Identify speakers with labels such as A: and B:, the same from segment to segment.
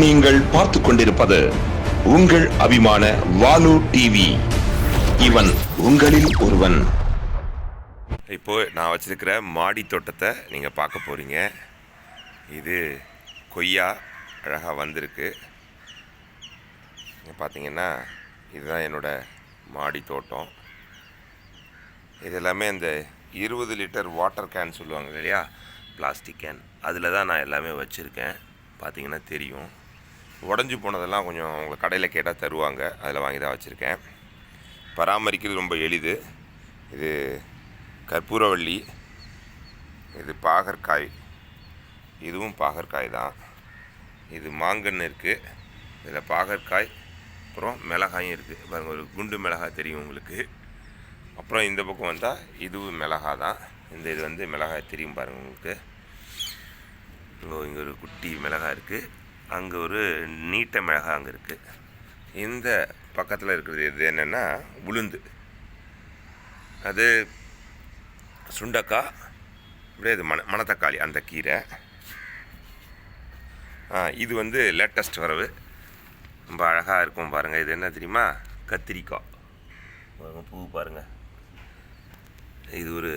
A: நீங்கள் பார்த்து கொண்டிருப்பது உங்கள் அபிமான வாலு டிவி இவன் உங்களில் ஒருவன்.
B: இப்போ நான் வச்சிருக்கிற மாடி தோட்டத்தை நீங்கள் பார்க்க போகிறீங்க இது கொய்யா அழகாக வந்திருக்கு. பார்த்தீங்கன்னா இதுதான் என்னோட மாடி தோட்டம். இது எல்லாமே இந்த இருபது லிட்டர் வாட்டர் கேன் சொல்லுவாங்க இல்லையா? Plastic can. அதில் தான் நான் எல்லாமே வச்சுருக்கேன். பார்த்தீங்கன்னா தெரியும். உடஞ்சி போனதெல்லாம் கொஞ்சம் அவங்க கடையில் கேட்டால் தருவாங்க. அதில் வாங்கி தான் வச்சுருக்கேன். பராமரிக்கிறது ரொம்ப எளிது. இது கற்பூரவள்ளி இது பாகற்காய் இதுவும் பாகற்காய் தான். இது மாங்கன்று இருக்குது இதில் பாகற்காய் அப்புறம் மிளகாயும் இருக்குது பாருங்கள் ஒரு குண்டு மிளகாய் தெரியும் உங்களுக்கு. அப்புறம் இந்த பக்கம் வந்தால் இதுவும் மிளகாய் தான். இந்த இது வந்து மிளகாய் தெரியும் பாருங்கள் உங்களுக்கு. இங்கே ஒரு குட்டி மிளகாய் இருக்குது அங்கே ஒரு நீட்ட மிளகாய் அங்கே இருக்குது இந்த பக்கத்தில் இருக்கிறது இது என்னென்னா உளுந்து. அது சுண்டக்காய் அப்படியே இது மண மணத்தக்காளி அந்த கீரை. இது வந்து லேட்டஸ்ட் வரவு. ரொம்ப அழகாக இருக்கும் பாருங்கள் இது என்ன தெரியுமா? கத்திரிக்காய் பாருங்கள் பூ பாருங்கள் இது ஒரு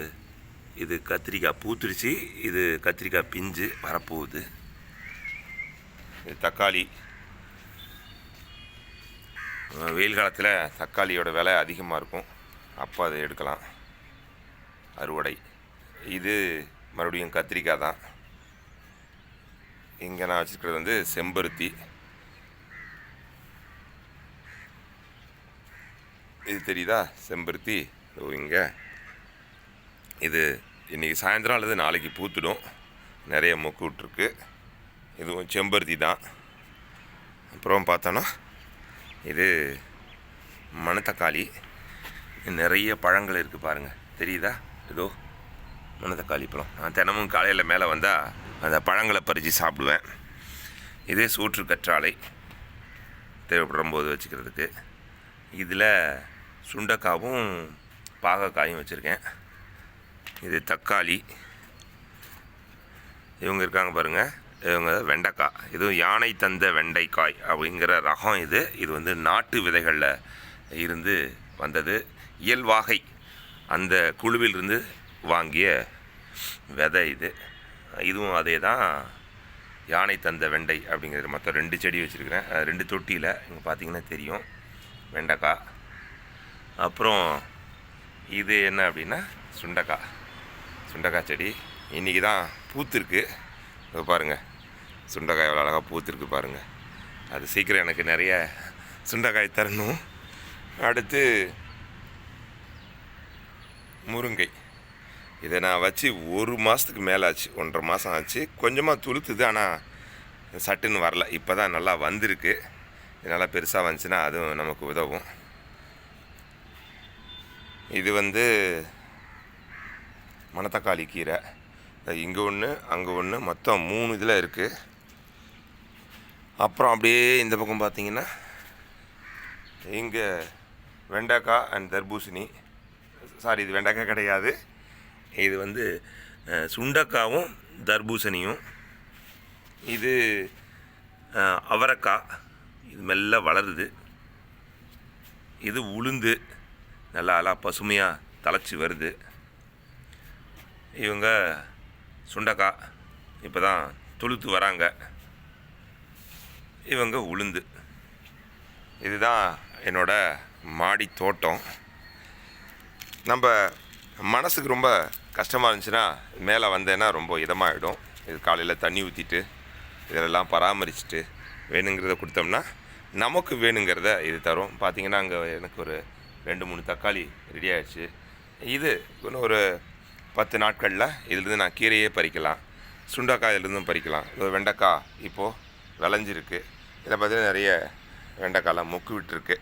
B: இது கத்திரிக்காய் பூத்துருச்சு. இது கத்திரிக்காய் பிஞ்சு வரப்போகுது. இது தக்காளி. வெயில் காலத்தில் தக்காளியோட விலை அதிகமாக இருக்கும். அப்போ அதை எடுக்கலாம். அறுவடை. இது மறுபடியும் கத்திரிக்காய் தான். இங்கே நான் வச்சுருக்கிறது வந்து செம்பருத்தி. இது தெரியுதா? செம்பருத்தி. இங்கே. இது இன்றைக்கி சாயந்தரம் அல்லது நாளைக்கு பூத்துடும். நிறைய மொக்கு விட்ருக்கு இதுவும் செம்பருத்தி தான். அப்புறம் பார்த்தோன்னா இது மணத்தக்காளி. நிறைய பழங்கள் இருக்குது பாருங்கள் தெரியுதா? இதோ மணத்தக்காளி பழம். நான் தினமும் காலையில் மேலே வந்தால் அந்த பழங்களை பறித்து சாப்பிடுவேன். இதே சூற்று கற்றாழை தேவைப்படும் போது வச்சுக்கிறதுக்கு. இதில் சுண்டக்காவும் பாகக்காயும் வச்சுருக்கேன். இது தக்காளி. இவங்க இருக்காங்க பாருங்கள் இவங்க வெண்டைக்காய். இதுவும் யானை தந்த வெண்டைக்காய் அப்படிங்கிற ரகம் இது. இது வந்து நாட்டு விதைகளில் இருந்து வந்தது. இயல்வாகை அந்த குழுவிலிருந்து வாங்கிய விதை இது. இதுவும் அதே தான் யானை தந்த வெண்டை அப்படிங்கிறது மொத்தம் ரெண்டு செடி வச்சுருக்கிறேன். ரெண்டு தொட்டியில் இங்கே பார்த்தீங்கன்னா தெரியும். வெண்டைக்காய். அப்புறம் இது என்ன அப்படின்னா சுண்டைக்காய். சுண்டைக்காய் செடி. இன்றைக்கி தான் பூத்திருக்கு பாருங்கள் சுண்டைக்காய் எவ்வளோ அழகாக பூத்திருக்கு பாருங்கள் அது சீக்கிரம் எனக்கு நிறைய சுண்டைக்காய் தரணும். அடுத்து முருங்கை. இதை நான் வச்சு ஒரு மாதத்துக்கு மேலே ஆச்சு ஒன்றரை மாதம் ஆச்சு. கொஞ்சமாக துளுத்துது ஆனால் சட்டுன்னு வரல. இப்போ தான் நல்லா வந்திருக்கு. இது நல்லா பெருசாக வந்துச்சுன்னா அதுவும் நமக்கு உதவும். இது வந்து மணத்தக்காளி கீரை. இங்கே ஒன்று அங்கே ஒன்று மொத்தம் மூணு இதில் இருக்குது அப்புறம் அப்படியே இந்த பக்கம் பார்த்தீங்கன்னா இங்கே வெண்டைக்காய் அண்ட் தர்பூசணி. சாரி இது வெண்டைக்காய் கிடையாது. இது வந்து சுண்டக்காவும் தர்பூசணியும். இது அவரக்காய் அவரைக்காய். இது மெல்ல வளருது. இது உளுந்து. நல்லா நல்லா பசுமையாக தழைச்சி வருது. இவங்க சுண்டக்காய். இப்போ தான் துளுத்து வராங்க. இவங்க உளுந்து. இதுதான் என்னோட மாடி தோட்டம். நம்ம மனசுக்கு ரொம்ப கஷ்டமாக இருந்துச்சுன்னா மேலே வந்தேன்னா ரொம்ப இதமாகிடும் இது காலையில் தண்ணி ஊற்றிட்டு இதெல்லாம் பராமரிச்சுட்டு வேணுங்கிறத கொடுத்தோம்னா நமக்கு வேணுங்கிறத இது தரும். பார்த்திங்கன்னா அங்கே எனக்கு ஒரு ரெண்டு மூணு தக்காளி ரெடி ஆகிடுச்சு இது இன்னும் ஒரு பத்து நாட்களில் இதுலேருந்து நான் கீரையே பறிக்கலாம். சுண்டக்காய் இதுலேருந்தும் பறிக்கலாம். இது வெண்டைக்காய் இப்போது விளைஞ்சிருக்கு. இதில் பார்த்தீங்கன்னா நிறைய வெண்டைக்காலம் மொக்கு விட்டுருக்கு.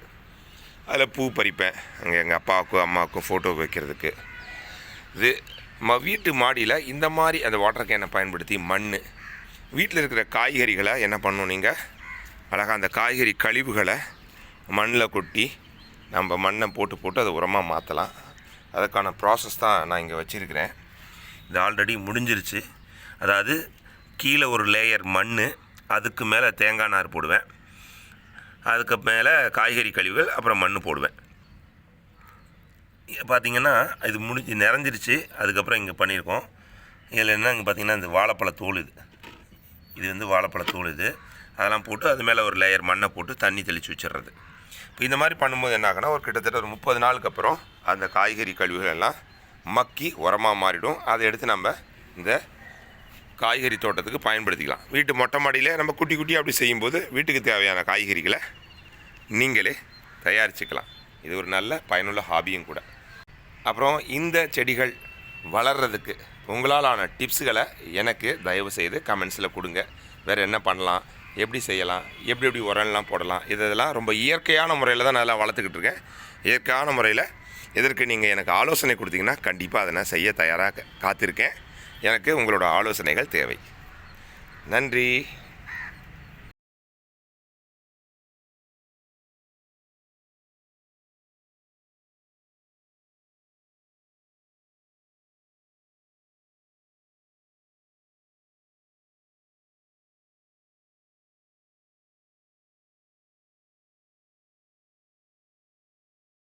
B: அதில் பூ பறிப்பேன். அங்கே எங்கள் அப்பாவுக்கும் அம்மாவுக்கும் ஃபோட்டோ வைக்கிறதுக்கு. இது நம்ம வீட்டு மாடியில் இந்த மாதிரி அந்த வாட்டர் கேனை பயன்படுத்தி மண் வீட்டில் இருக்கிற காய்கறிகளை என்ன பண்ணணும் நீங்கள் அழகாக அந்த காய்கறி கழிவுகளை மண்ணில் கொட்டி நம்ம மண்ணை போட்டு போட்டு அதை உரமாக மாற்றலாம் அதுக்கான ப்ராசஸ் தான் நான் இங்கே வச்சுருக்கிறேன். இது ஆல்ரெடி முடிஞ்சிருச்சு. அதாவது கீழே ஒரு லேயர் மண் அதுக்கு மேலே தேங்காய் நார் போடுவேன். அதுக்கு மேலே காய்கறி கழிவுகள் அப்புறம் மண் போடுவேன். பார்த்தீங்கன்னா இது முடிஞ்சு நிறைஞ்சிருச்சு. அதுக்கப்புறம் இங்கே பண்ணியிருக்கோம் இதில் என்ன இங்கே பார்த்தீங்கன்னா இந்த வாழைப்பழ தோல் இது. இது வந்து வாழைப்பழ தோல் இது. அதெல்லாம் போட்டு அது மேலே ஒரு லேயர் மண்ணை போட்டு தண்ணி தெளித்து வச்சிடுறது. இப்போ இந்த மாதிரி பண்ணும்போது என்ன ஆகுனா ஒரு கிட்டத்தட்ட ஒரு முப்பது நாளுக்கு அப்புறம் அந்த காய்கறி கழிவுகள் எல்லாம் மக்கி உரமாக மாறிடும். அதை எடுத்து நம்ம இந்த காய்கறி தோட்டத்துக்கு பயன்படுத்திக்கலாம். வீட்டு மொட்டை மாடியில் நம்ம குட்டி குட்டி அப்படி செய்யும்போது வீட்டுக்கு தேவையான காய்கறிகளை நீங்களே தயாரிச்சுக்கலாம். இது ஒரு நல்ல பயனுள்ள ஹாபியும் கூட. அப்புறம் இந்த செடிகள் வளர்கிறதுக்கு உங்களால் ஆன டிப்ஸுகளை எனக்கு தயவு செய்து கமெண்ட்ஸில் கொடுங்க. வேறு என்ன பண்ணலாம்? எப்படி செய்யலாம்? எப்படி எப்படி உரம்லாம் போடலாம்? இதெல்லாம் ரொம்ப இயற்கையான முறையில் தான் நல்லா வளர்த்துக்கிட்டு இருக்கேன். இயற்கையான முறையில் இதற்கு நீங்கள் எனக்கு ஆலோசனை கொடுத்தீங்கன்னா கண்டிப்பாக அதை நான் செய்ய தயாராக காத்திருக்கேன். எனக்கு உங்களோட ஆலோசனைகள் தேவை. நன்றி.